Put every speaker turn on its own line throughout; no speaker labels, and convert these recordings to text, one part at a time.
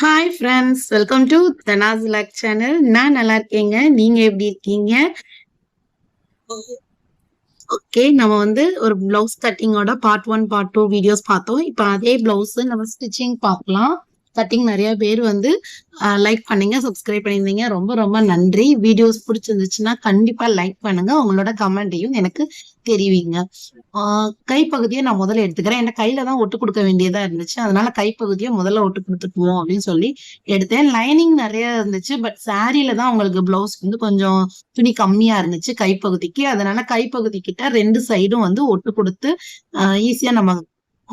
Hi friends welcome to Dhana's vlog channel நான் நல்லா இருக்கேங்க. நீங்க எப்படி இருக்கீங்க? ஓகே நம்ம வந்து ஒரு blouse கட்டிங்கோட part one part two videos பார்த்தோம். இப்போ அதே பிளவுஸ் நம்ம ஸ்டிச்சிங் பார்க்கலாம். கட்டிங் நிறைய பேர் வந்து லைக் பண்ணீங்க சப்ஸ்கிரைப் பண்ணியிருந்தீங்க. ரொம்ப ரொம்ப நன்றி. வீடியோஸ் பிடிச்சிருந்துச்சுன்னா கண்டிப்பா லைக் பண்ணுங்க. உங்களோட கமெண்ட்டையும் எனக்கு தெரிவிங்க. கைப்பகுதியை நான் முதல்ல எடுத்துக்கிறேன். என் கையில தான் ஒட்டு கொடுக்க வேண்டியதா இருந்துச்சு. அதனால கைப்பகுதியை முதல்ல ஒட்டு கொடுத்துக்குவோம் அப்படின்னு சொல்லி எடுத்தேன். லைனிங் நிறைய இருந்துச்சு. பட் சாரியில தான் உங்களுக்கு பிளவுஸ் வந்து கொஞ்சம் துணி கம்மியா இருந்துச்சு கைப்பகுதிக்கு. அதனால கைப்பகுதி கிட்ட ரெண்டு சைடும் வந்து ஒட்டு கொடுத்து ஈஸியா நம்ம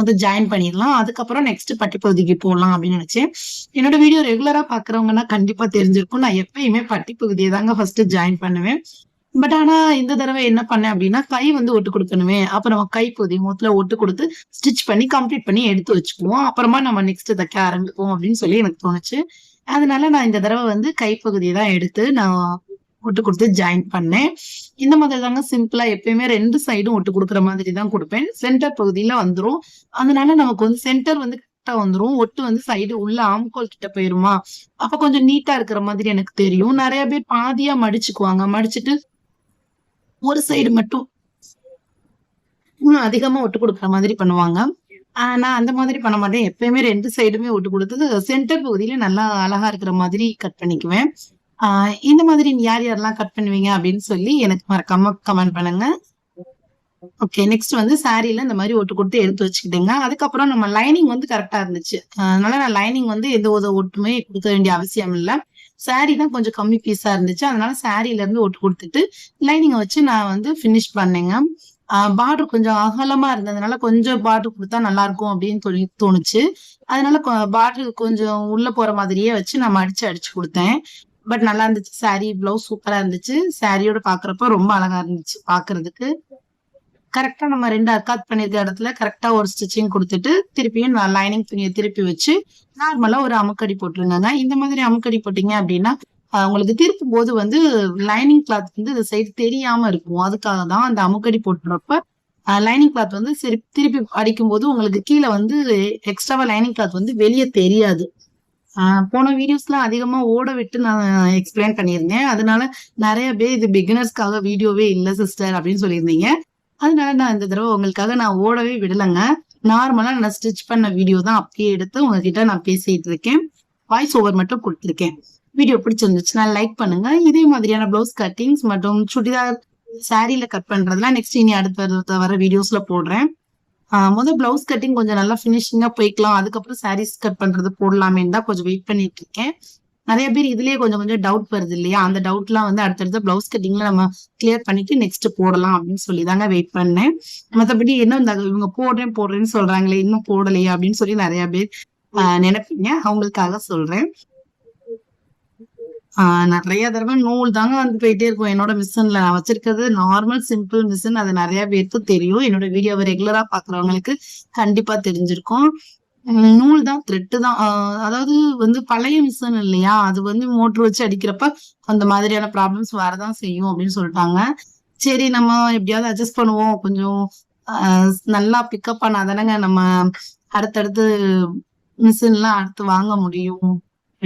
வந்து ஜாயின் பண்ணிடலாம். அதுக்கப்புறம் நெக்ஸ்ட் பட்டிப்பகுதிக்கு போகலாம் அப்படின்னு நினைச்சேன். என்னோட வீடியோ ரெகுலரா பாக்குறவங்கன்னா கண்டிப்பா தெரிஞ்சிருக்கும். நான் எப்பயுமே பட்டிப்பகுதியை தாங்க ஃபர்ஸ்ட் ஜாயின் பண்ணுவேன். பட் ஆனா இந்த தடவை என்ன பண்ணேன் அப்படின்னா கை வந்து ஒட்டு கொடுக்கணுமே. அப்ப நம்ம கை பகுதி மொத்தல ஒட்டு கொடுத்து ஸ்டிச் பண்ணி கம்ப்ளீட் பண்ணி எடுத்து வச்சுக்குவோம். அப்புறமா நம்ம நெக்ஸ்ட் தைக்க ஆரம்பிப்போம் அப்படின்னு சொல்லி எனக்கு தோணுச்சு. அதனால நான் இந்த தடவை வந்து கைப்பகுதியை தான் எடுத்து நான் ஒட்டு கொடுத்து ஜாயின் பண்ணேன். இந்த மாதிரி தாங்க சிம்பிளா எப்பயுமே ரெண்டு சைடும் ஒட்டு கொடுக்குற மாதிரி தான் கொடுப்பேன். சென்டர் பகுதியில வந்துரும். அதனால நமக்கு வந்து சென்டர் வந்து கரெக்டா வந்துரும். ஒட்டு வந்து சைடு உள்ள ஆம்கோல் கிட்ட போயிருமா? அப்ப கொஞ்சம் நீட்டா இருக்கிற மாதிரி எனக்கு தெரியும். நிறைய பேர் பாதியா மடிச்சுக்குவாங்க. மடிச்சுட்டு ஒரு சைடு மட்டும் இன்னும் அதிகமா ஒட்டு கொடுக்குற மாதிரி பண்ணுவாங்க. ஆஹ் நான் அந்த மாதிரி பண்ண மாட்டேன். எப்பயுமே ரெண்டு சைடுமே ஒட்டு கொடுத்து சென்டர் பகுதியில நல்லா அழகா இருக்கிற மாதிரி கட் பண்ணிக்குவேன். இந்த மாதிரி யார் யாரெல்லாம் கட் பண்ணுவீங்க அப்படின்னு சொல்லி எனக்கு மறக்காம கமெண்ட் பண்ணுங்க. ஓகே நெக்ஸ்ட் வந்து சாரியில இந்த மாதிரி ஒட்டு கொடுத்து எடுத்து வச்சுக்கிட்டேங்க. அதுக்கப்புறம் நம்ம லைனிங் வந்து கரெக்டா இருந்துச்சு. அதனால நான் லைனிங் வந்து எந்த ஒரு ஒட்டுமே கொடுக்க வேண்டிய அவசியம் இல்லை. சாரி தான் கொஞ்சம் கம்மி பீஸா இருந்துச்சு. அதனால சாரியில இருந்து ஒட்டு கொடுத்துட்டு லைனிங்கை வச்சு நான் வந்து ஃபினிஷ் பண்ணேங்க. பார்டர் கொஞ்சம் அகலமா இருந்ததுனால கொஞ்சம் பார்டர் கொடுத்தா நல்லா இருக்கும் அப்படின்னு சொல்லி தோணுச்சு. அதனால பார்டர் கொஞ்சம் உள்ள போற மாதிரியே வச்சு நான் மடிச்சு அடிச்சு கொடுத்தேன். பட் நல்லா இருந்துச்சு. சாரி பிளவுஸ் சூப்பரா இருந்துச்சு. சாரியோட பாக்குறப்ப ரொம்ப அழகா இருந்துச்சு பாக்குறதுக்கு. கரெக்டா நம்ம ரெண்டு அர்க்காத் பண்ணிருக்க இடத்துல கரெக்டா ஒரு ஸ்டிச்சிங் கொடுத்துட்டு திருப்பியும் லைனிங் துணியை திருப்பி வச்சு நார்மலா ஒரு அமுக்கடி போட்டிருந்தாங்க. இந்த மாதிரி அமுக்கடி போட்டீங்க அப்படின்னா உங்களுக்கு திருப்பும் போது வந்து லைனிங் கிளாத் வந்து இந்த சைடு தெரியாம இருக்கும். அதுக்காக தான் அந்த அமுக்கடி போட்டுறப்ப லைனிங் கிளாத் வந்து சரி திருப்பி அடிக்கும் போது உங்களுக்கு கீழே வந்து எக்ஸ்ட்ராவா லைனிங் கிளாத் வந்து வெளியே தெரியாது. போன வீடியோஸ்லாம் அதிகமா ஓட விட்டு நான் எக்ஸ்பிளைன் பண்ணியிருந்தேன். அதனால நிறைய பேர் இது பிகினர்ஸ்க்காக வீடியோவே இல்லை சிஸ்டர் அப்படின்னு சொல்லியிருந்தீங்க. அதனால நான் இந்த தடவை உங்களுக்காக நான் ஓடவே விடலைங்க. நார்மலா நான் ஸ்டிச் பண்ண வீடியோ தான் அப்படியே எடுத்து உங்ககிட்ட நான் பேசிட்டு இருக்கேன். வாய்ஸ் ஓவர் மட்டும் கொடுத்துருக்கேன். வீடியோ பிடிச்சிருந்துச்சுன்னா லைக் பண்ணுங்க. இதே மாதிரியான ப்ளவுஸ் கட்டிங்ஸ் மற்றும் சுடிதார் சாரியில கட் பண்றதுலாம் நெக்ஸ்ட் இனி அடுத்த வர வீடியோஸ்ல போடுறேன். முதல் பிளவுஸ் கட்டிங் கொஞ்சம் நல்லா ஃபினிஷிங்கா போய்க்கலாம். அதுக்கப்புறம் சாரீஸ் கட் பண்றது போடலாமேன்னு தான் கொஞ்சம் வெயிட் பண்ணிட்டு இருக்கேன் நிறைய பேர் இதுலயே கொஞ்சம் கொஞ்சம் டவுட் வருது இல்லையா? அந்த டவுட்லாம் வந்து அடுத்தடுத்த பிளவுஸ் கட்டிங்ல நம்ம கிளியர் பண்ணிட்டு நெக்ஸ்ட் போடலாம் அப்படின்னு சொல்லி தாங்க வெயிட் பண்ணேன். மற்றபடி என்ன இந்த இவங்க போடுறேன் போடுறேன்னு சொல்றாங்களே இன்னும் போடலையே அப்படின்னு சொல்லி நிறைய பேர் நினைப்பீங்க. அவங்களுக்காக சொல்றேன். நிறைய தடவை நூல் தாங்க வந்து போயிட்டே இருக்கும். என்னோட மிஷின்ல நான் வச்சிருக்கிறது நார்மல் சிம்பிள் மிஷின் அது நிறைய பேருக்கு தெரியும். என்னோட வீடியோவை ரெகுலரா பாக்குறவங்களுக்கு கண்டிப்பா தெரிஞ்சிருக்கும். நூல் தான் த்ரெட்டு தான். அதாவது வந்து பழைய மிஷின் இல்லையா? அது வந்து மோட்டர் வச்சு அடிக்கிறப்ப அந்த மாதிரியான ப்ராப்ளம்ஸ் வரதான் செய்யும் அப்படின்னு சொல்லிட்டாங்க. சரி நம்ம எப்படியாவது அட்ஜஸ்ட் பண்ணுவோம். கொஞ்சம் நல்லா பிக்கப் பண்ணாதானங்க நம்ம அடுத்தடுத்து மிஷின்லாம் அடுத்து வாங்க முடியும்.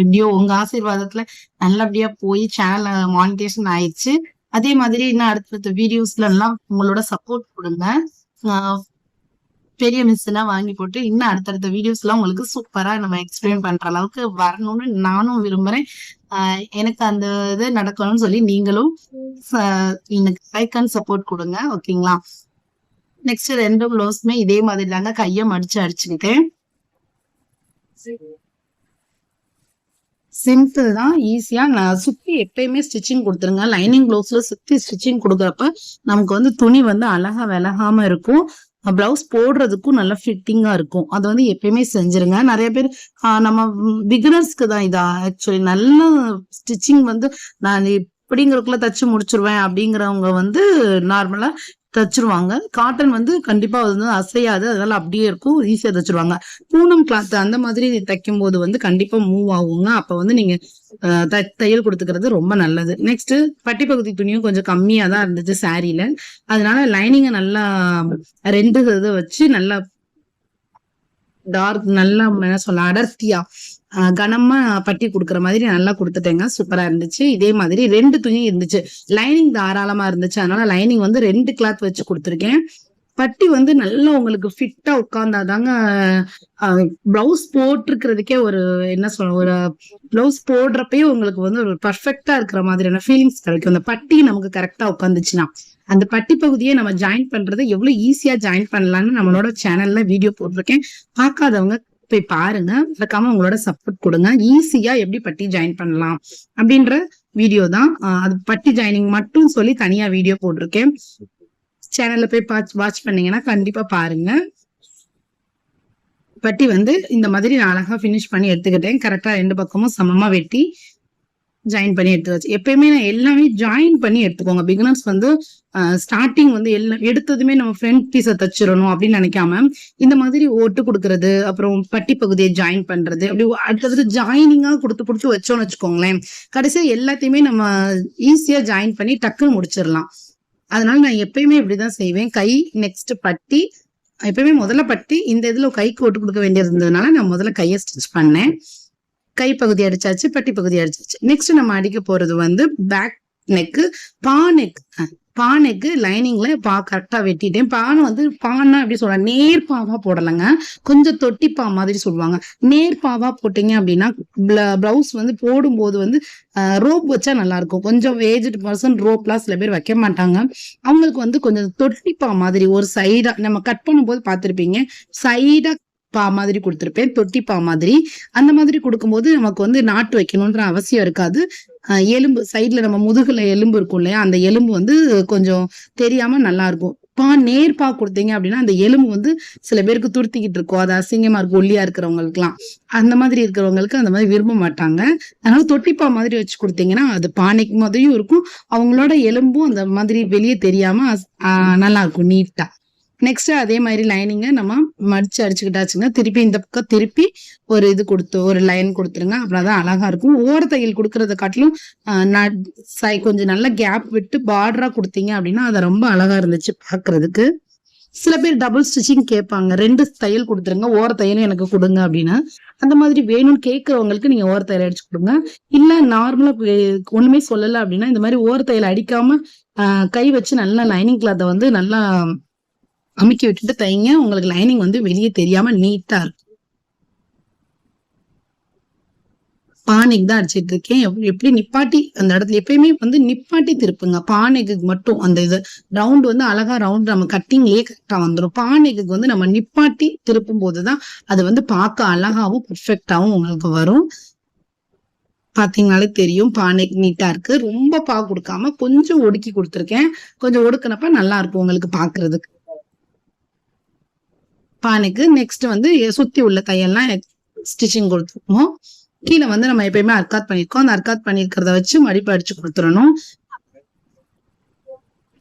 எப்படியோ உங்க ஆசீர்வாதத்துல நல்லபடியா போய் சேனல் மானிட்டேஷன் ஆயிடுச்சு. அதே மாதிரி இன்னும் அடுத்தடுத்த வீடியோஸ்ல எல்லாம் உங்களோட சப்போர்ட் கொடுங்க. பெரிய மிஸ்னா வாங்கி போட்டு இன்னும் அடுத்தடுத்த வீடியோஸ் எல்லாம் உங்களுக்கு சூப்பரா நம்ம எக்ஸ்பிளைன் பண்ற அளவுக்கு வரணும்னு நானும் விரும்புறேன். எனக்கு அந்த இது நடக்கணும்னு சொல்லி நீங்களும் எனக்கு லைக் அண்ட் சப்போர்ட் கொடுங்க ஓகேங்களா? நெக்ஸ்ட் ரெண்டு க்ளோஸ்மே இதே மாதிரி தாங்க கையை மடிச்சு அடிச்சுக்கிட்டேன். சிம்பிள் தான் ஈஸியாக நான் சுற்றி எப்பயுமே ஸ்டிச்சிங் கொடுத்துருங்க. லைனிங் க்ளவுஸில் சுற்றி ஸ்டிச்சிங் கொடுக்குறப்ப நமக்கு வந்து துணி வந்து அழகா விலகாம இருக்கும். பிளவுஸ் போடுறதுக்கும் நல்லா ஃபிட்டிங்காக இருக்கும். அதை வந்து எப்பயுமே செஞ்சிருங்க. நிறைய பேர் நம்ம பிகினர்ஸ்க்கு தான் இதா. ஆக்சுவலி நல்ல ஸ்டிச்சிங் வந்து நான் இப்படிங்கிறதுக்குள்ள தச்சு முடிச்சிருவேன் அப்படிங்கிறவங்க வந்து நார்மலாக தச்சிருவாங்க. காட்டன் வந்து கண்டிப்பா வந்து அசையாது. அதனால அப்படியே இருக்கும். ஈஸியா தச்சிருவாங்க. பூனம் கிளாத் அந்த மாதிரி தைக்கும் போது வந்து கண்டிப்பா மூவ் ஆகுங்க. அப்ப வந்து நீங்க தையல் கொடுத்துக்கிறது ரொம்ப நல்லது. நெக்ஸ்ட் பட்டி பகுதி துணியும் கொஞ்சம் கம்மியா தான் இருந்துச்சு சாரியில அதனால லைனிங்கை நல்லா ரெண்டு இதை வச்சு நல்லா டார்க் நல்லா என்ன சொல்ல அடர்த்தியா ஆஹ் கனமா பட்டி கொடுக்குற மாதிரி நல்லா கொடுத்துட்டேங்க. சூப்பரா இருந்துச்சு. இதே மாதிரி ரெண்டு துணி இருந்துச்சு. லைனிங் தாராளமா இருந்துச்சு. அதனால லைனிங் வந்து ரெண்டு கிளாத் வச்சு கொடுத்துருக்கேன். பட்டி வந்து நல்லா உங்களுக்கு ஃபிட்டா உட்கார்ந்தாதாங்க பிளவுஸ் போட்டிருக்கிறதுக்கே ஒரு என்ன சொல்ல ஒரு பிளவுஸ் போடுறப்பயே உங்களுக்கு வந்து ஒரு பர்ஃபெக்டா இருக்கிற மாதிரியான ஃபீலிங்ஸ் கிடைக்கும். அந்த பட்டி நமக்கு கரெக்டா உட்காந்துச்சுன்னா அந்த பட்டி பகுதியை நம்ம ஜாயின் பண்றது எவ்வளவு ஈஸியா ஜாயின் பண்ணலாம்னு நம்மளோட சேனல்ல வீடியோ போட்டிருக்கேன். பார்க்காதவங்க போய் பாருங்க. மறக்காம உங்களோட சப்போர்ட் கொடுங்க. ஈஸியா எப்படி பட்டி ஜாயின் பண்ணலாம் அப்படின்ற வீடியோ தான். ஆஹ் அது பட்டி ஜாயினிங் மட்டும் சொல்லி தனியா வீடியோ போட்டிருக்கேன். சேனல்ல போய் வாட்ச் பண்ணீங்கன்னா கண்டிப்பா பாருங்க. பட்டி வந்து இந்த மாதிரி நான் அழகா ஃபினிஷ் பண்ணி எடுத்துக்கிட்டேன். கரெக்டா ரெண்டு பக்கமும் சமமா வெட்டி ஜாயின் பண்ணி எடுத்து வச்சு எப்பயுமே நான் எல்லாமே ஜாயின் பண்ணி எடுத்துக்கோங்க. பிகினர்ஸ் வந்து ஸ்டார்டிங் வந்து எல்லாம் எடுத்ததுமே நம்ம ஃப்ரண்ட் பீஸை தச்சிடணும் அப்படின்னு நினைக்காம இந்த மாதிரி ஓட்டு கொடுக்கறது அப்புறம் பட்டி பகுதியை ஜாயின் பண்றது அப்படி அடுத்தது ஜாயினிங்கா கொடுத்து கொடுத்து வச்சோம்னு வச்சுக்கோங்களேன் கடைசியா எல்லாத்தையுமே நம்ம ஈஸியா ஜாயின் பண்ணி டக்குன்னு முடிச்சிடலாம். அதனால நான் எப்பயுமே இப்படிதான் செய்வேன். கை நெக்ஸ்ட் பட்டி எப்பயுமே முதல்ல பட்டி இந்த இதுல கைக்கு ஓட்டு கொடுக்க வேண்டியது இருந்ததுனால நான் முதல்ல கையை ஸ்டிச் பண்ணேன். கைப்பகுதி அடிச்சாச்சு பட்டி பகுதி அடிச்சாச்சு. நெக்ஸ்ட் நம்ம அடிக்க போறது வந்து பேக் நெக்கு பா நெக் பா லைனிங்ல பா கரெக்டா வெட்டிட்டேன். பானை வந்து பானை எப்படி சொல்ல நேர்பாவா போடலைங்க. கொஞ்சம் தொட்டிப்பா மாதிரி சொல்லுவாங்க. நேர்பாவா போட்டீங்க அப்படின்னா பிளவுஸ் வந்து போடும்போது வந்து ரோப் வச்சா நல்லா இருக்கும் கொஞ்சம் ஏஜ்டு பர்சன் ரோப்லாம் சில பேர் வைக்க மாட்டாங்க. அவங்களுக்கு வந்து கொஞ்சம் தொட்டிப்பா மாதிரி ஒரு சைடா நம்ம கட் பண்ணும்போது பார்த்துருப்பீங்க சைடா பா மாதிரி கொடுத்துருப்பேன் தொட்டி பா மாதிரி. அந்த மாதிரி கொடுக்கும்போது நமக்கு வந்து நாட்டு வைக்கணுன்ற அவசியம் இருக்காது. எலும்பு சைட்ல நம்ம முதுகுல எலும்பு இருக்கும் இல்லையா? அந்த எலும்பு வந்து கொஞ்சம் தெரியாம நல்லா இருக்கும் பா நேர் பா கொடுத்தீங்க அப்படின்னா அந்த எலும்பு வந்து சில பேருக்கு துருத்திக்கிட்டு இருக்கும். அது அசிங்கமா இருக்கும் ஒல்லியா இருக்கிறவங்களுக்குலாம் அந்த மாதிரி இருக்கிறவங்களுக்கு அந்த மாதிரி விரும்ப மாட்டாங்க. அதனால தொட்டிப்பா மாதிரி வச்சு கொடுத்தீங்கன்னா அது பானைக்கு மாதிரியும் இருக்கும். அவங்களோட எலும்பும் அந்த மாதிரி வெளியே தெரியாம நல்லா இருக்கும் நீட்டா. நெக்ஸ்ட் அதே மாதிரி லைனிங்கை நம்ம மடிச்சு அடிச்சுக்கிட்டாச்சுங்க. திருப்பி இந்த பக்கம் திருப்பி ஒரு இது கொடுத்து ஒரு லைன் கொடுத்துருங்க. அப்புறம் தான் அழகா இருக்கும். ஓர தையல் கொடுக்கறத காட்டிலும் சை- கொஞ்சம் நல்ல கேப் விட்டு பார்டரா கொடுத்தீங்க அப்படின்னா அது ரொம்ப அழகா இருந்துச்சு பாக்குறதுக்கு. சில பேர் டபுள் ஸ்டிச்சிங் கேட்பாங்க. ரெண்டு தையல் கொடுத்துருங்க. ஓர தையலும் எனக்கு கொடுங்க அப்படின்னா. அந்த மாதிரி வேணும்னு கேட்கறவங்களுக்கு நீங்க ஓர தையல் அடிச்சு கொடுங்க. இல்ல நார்மலா ஒண்ணுமே சொல்லல அப்படின்னா இந்த மாதிரி ஓர தையல் அடிக்காம கை வச்சு நல்லா லைனிங் கிளாத்தை வந்து நல்லா அமுக்கி விட்டுட்டு தைங்க உங்களுக்கு லைனிங் வந்து வெளியே தெரியாம நீட்டா இருக்கும் பானைக்கு தான் அடிச்சிட்டு இருக்கேன். எப்படி நிப்பாட்டி அந்த இடத்துல எப்பயுமே வந்து நிப்பாட்டி திருப்புங்க. பானைக்கு மட்டும் அந்த இது ரவுண்ட் வந்து அழகா ரவுண்ட் நம்ம கட்டிங்லயே கரெக்டா வந்துடும் பானைக்கு வந்து நம்ம நிப்பாட்டி திருப்பும் போதுதான் அது வந்து பார்க்க அழகாவும் பர்ஃபெக்டாவும் உங்களுக்கு வரும். பாத்தீங்கனாலே தெரியும் பானைக்கு நீட்டா இருக்கு. ரொம்ப பா கொடுக்காம கொஞ்சம் ஒடுக்கி கொடுத்துருக்கேன். கொஞ்சம் ஒடுக்கினப்ப நல்லா இருக்கும் உங்களுக்கு பாக்குறதுக்கு. பானுக்கு நெக்ஸ்ட் வந்து சுத்தி உள்ள தையெல்லாம் ஸ்டிச்சிங் கொடுத்துருக்கோம். கீழே வந்து நம்ம எப்பயுமே அர்க்காத் பண்ணிருக்கோம். அந்த அர்க்காத் பண்ணிருக்கிறத வச்சு மடிப்பு அடிச்சு கொடுத்துடணும்.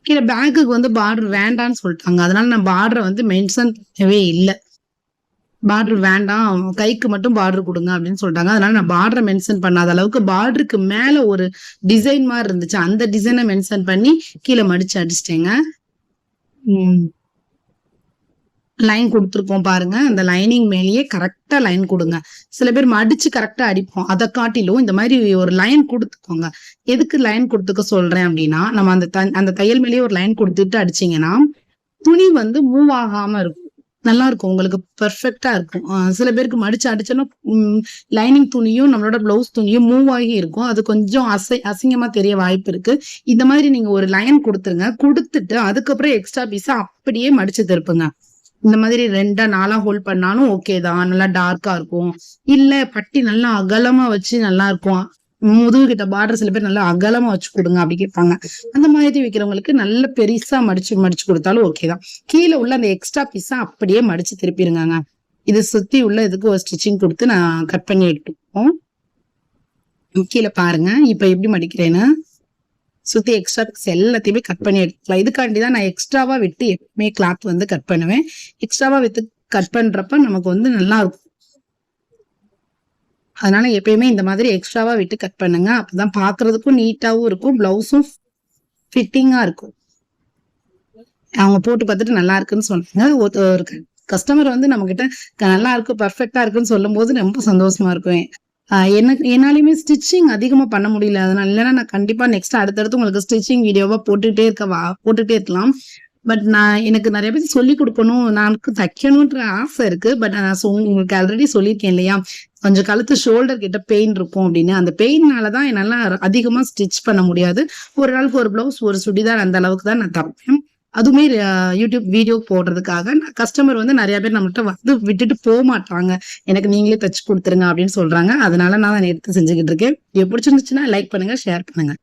கீழே பேக்குக்கு வந்து பார்டர் வேண்டான்னு சொல்லிட்டாங்க. அதனால நான் பார்டரை வந்து மென்ஷன் பண்ணவே இல்லை. பார்டர் வேண்டாம். கைக்கு மட்டும் பார்டர் கொடுங்க அப்படின்னு சொல்லிட்டாங்க. அதனால நான் பார்டரை மென்ஷன் பண்ணாத அளவுக்கு பார்டருக்கு மேல ஒரு டிசைன் மாதிரி இருந்துச்சு. அந்த டிசைனை மென்ஷன் பண்ணி கீழே மடிச்சு அடிச்சிட்டேங்க. லைன் கொடுத்துருக்கோம் பாருங்க. அந்த லைனிங் மேலேயே கரெக்டா லைன் கொடுங்க. சில பேர் மடிச்சு கரெக்டா அடிப்போம். அதை காட்டிலும் இந்த மாதிரி ஒரு லைன் கொடுத்துக்கோங்க. எதுக்கு லைன் கொடுத்துக்க சொல்றேன் அப்படின்னா நம்ம அந்த த- அந்த தையல் மேலேயே ஒரு லைன் கொடுத்துட்டு அடிச்சீங்கன்னா துணி வந்து மூவ் ஆகாம இருக்கும். நல்லா இருக்கும். உங்களுக்கு பெர்ஃபெக்டா இருக்கும். சில பேருக்கு மடிச்சு அடிச்சோன்னா லைனிங் துணியும் நம்மளோட பிளவுஸ் துணியும் மூவ் ஆகி இருக்கும். அது கொஞ்சம் அசை அசிங்கமா தெரிய வாய்ப்பு இருக்கு. இந்த மாதிரி நீங்க ஒரு லைன் கொடுத்துருங்க. கொடுத்துட்டு அதுக்கப்புறம் எக்ஸ்ட்ரா பீஸா அப்படியே மடிச்சு திருப்புங்க. இந்த மாதிரி ரெண்டா நாளா ஹோல்ட் பண்ணாலும் ஓகே தான். நல்லா டார்க்கா இருக்கும். இல்ல பட்டி நல்லா அகலமா வச்சு நல்லா இருக்கும். முதுகு கிட்ட பார்டர் சில பேர் நல்லா அகலமா வச்சு கொடுங்க அப்படி கேட்பாங்க. அந்த மாதிரி வைக்கிறவங்களுக்கு நல்ல பெருசா மடிச்சு மடிச்சு கொடுத்தாலும் ஓகே தான். கீழே உள்ள அந்த எக்ஸ்ட்ரா பீஸா அப்படியே மடிச்சு திருப்பிடுங்க இது சுத்தி உள்ள இதுக்கு ஒரு ஸ்டிச்சிங் கொடுத்து நான் கட் பண்ணி எடுத்துப்போம் கீழே பாருங்க. இப்ப எப்படி மடிக்கிறேன்னு? சுத்தி எக்ஸ்ட்ரா எல்லாத்தையுமே கட் பண்ணி எடுத்துக்கலாம் இதுக்காண்டி தான் நான் எக்ஸ்ட்ராவா விட்டு எப்பவுமே கிளாத் வந்து கட் பண்ணுவேன். எக்ஸ்ட்ராவா வித்து கட் பண்றப்ப நமக்கு வந்து நல்லா இருக்கும். அதனால எப்பயுமே இந்த மாதிரி எக்ஸ்ட்ராவா விட்டு கட் பண்ணுங்க. அப்பதான் பாக்குறதுக்கும் நீட்டாவும் இருக்கும். பிளவுஸும் ஃபிட்டிங்கா இருக்கும். அவங்க போட்டு பார்த்துட்டு நல்லா இருக்குன்னு சொன்னாங்க ஒரு- கஸ்டமர் வந்து நம்ம கிட்ட நல்லா இருக்கு பர்ஃபெக்டா இருக்குன்னு சொல்லும் போது ரொம்ப சந்தோஷமா இருக்கும் எனக்கு என்னாலையுமே ஸ்டிச்சிங் அதிகமாக பண்ண முடியல. அதனால இல்லைன்னா நான் கண்டிப்பாக நெக்ஸ்ட் அடுத்தடுத்து உங்களுக்கு ஸ்டிச்சிங் வீடியோவாக போட்டுகிட்டே இருக்கவா போட்டுகிட்டே இருக்கலாம். பட் நான் எனக்கு நிறைய பேர் சொல்லி கொடுக்கணும். நான் தைக்கணுன்ற ஆசை இருக்கு. பட் நான் சொ- உங்களுக்கு ஆல்ரெடி சொல்லியிருக்கேன் இல்லையா? கொஞ்சம் கழுத்து ஷோல்டர் கிட்ட பெயின் இருக்கும் அப்படின்னு. அந்த பெயின்னால தான் என்னால் அதிகமாக ஸ்டிச் பண்ண முடியாது. ஒரு நாளுக்கு ஒரு பிளவுஸ் ஒரு சுடிதார் அந்த அளவுக்கு தான் நான் தப்பேன். அதுவுமே யூடியூப் வீடியோ போடுறதுக்காக கஸ்டமர் வந்து நிறைய பேர் நம்மகிட்ட வந்து விட்டுட்டு போக மாட்டாங்க. எனக்கு நீங்களே தச்சு கொடுத்துருங்க அப்படின்னு சொல்றாங்க. அதனால நான் எடுத்து செஞ்சுக்கிட்டு இருக்கேன். எப்படி பிடிச்சிருந்துச்சுன்னா லைக் பண்ணுங்க ஷேர் பண்ணுங்க.